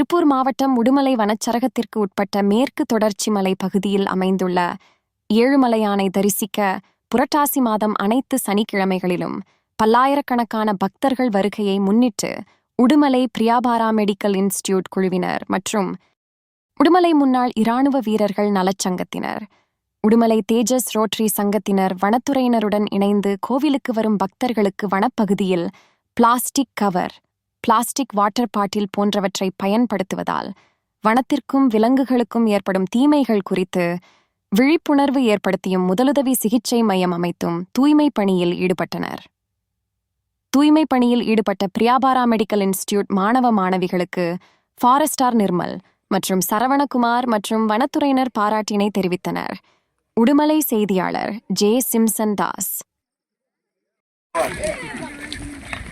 திருப்பூர் மாவட்டம் உடுமலை வனச்சரகத்திற்கு உட்பட்ட மேற்கு தொடர்ச்சி மலை பகுதியில் அமைந்துள்ள ஏழுமலையானை தரிசிக்க புரட்டாசி மாதம் அனைத்து சனிக்கிழமைகளிலும் பல்லாயிரக்கணக்கான பக்தர்கள் வருகையை முன்னிட்டு உடுமலை பிரியாபாரா மெடிக்கல் இன்ஸ்டிடியூட் குழுவினர் மற்றும் உடுமலை முன்னாள் இராணுவ வீரர்கள் நலச்சங்கத்தினர். உடுமலை தேஜஸ் ரோட்டரி சங்கத்தினர் வனத்துறையினருடன் இணைந்து கோவிலுக்கு வரும் பக்தர்களுக்கு வனப்பகுதியில் plastic cover plastic water bottle போன்றவற்றை பயன்படுத்துவதால் வனத்திற்கும் விலங்குகளுக்கும் ஏற்படும் தீமைகள் குறித்து விழிப்புணர்வு ஏற்படுத்தியும் முதலுதவி சிகிச்சை மையம் அமைத்தும் தூய்மை பணியில் ஈடுபட்டனர். தூய்மை பணியில் ஈடுபட்ட பிரியாபாரா மெடிக்கல் இன்ஸ்டிடியூட் மாணவ மாணவிகளுக்கு ஃபாரஸ்டார் நிர்மல் மற்றும் சரவணகுமார் மற்றும் வனத்துறையினர் பாராட்டினை தெரிவித்தனர். உடுமலை செய்தியாளர் ஜே சிம்சன் தாஸ்.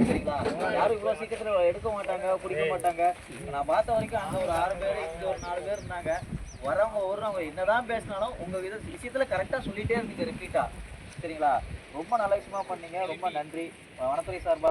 சரிங்களா யாரும் இவ்வளோ சீக்கிரத்தில் எடுக்க மாட்டாங்க பிடிக்க மாட்டாங்க. நான் பார்த்த வரைக்கும் அங்கே ஒரு ஆறு பேர் இங்கே ஒரு நாலு பேர் இருந்தாங்க. வரவங்க ஒருவங்க என்னதான் பேசினாலும் உங்கள் வித விஷயத்தில் கரெக்டாக சொல்லிகிட்டே இருந்தீங்க ரிப்பீட்டாக சரிங்களா? ரொம்ப நல்ல விஷயமா பண்ணீங்க ரொம்ப நன்றி. வனத்துறை சார்பாக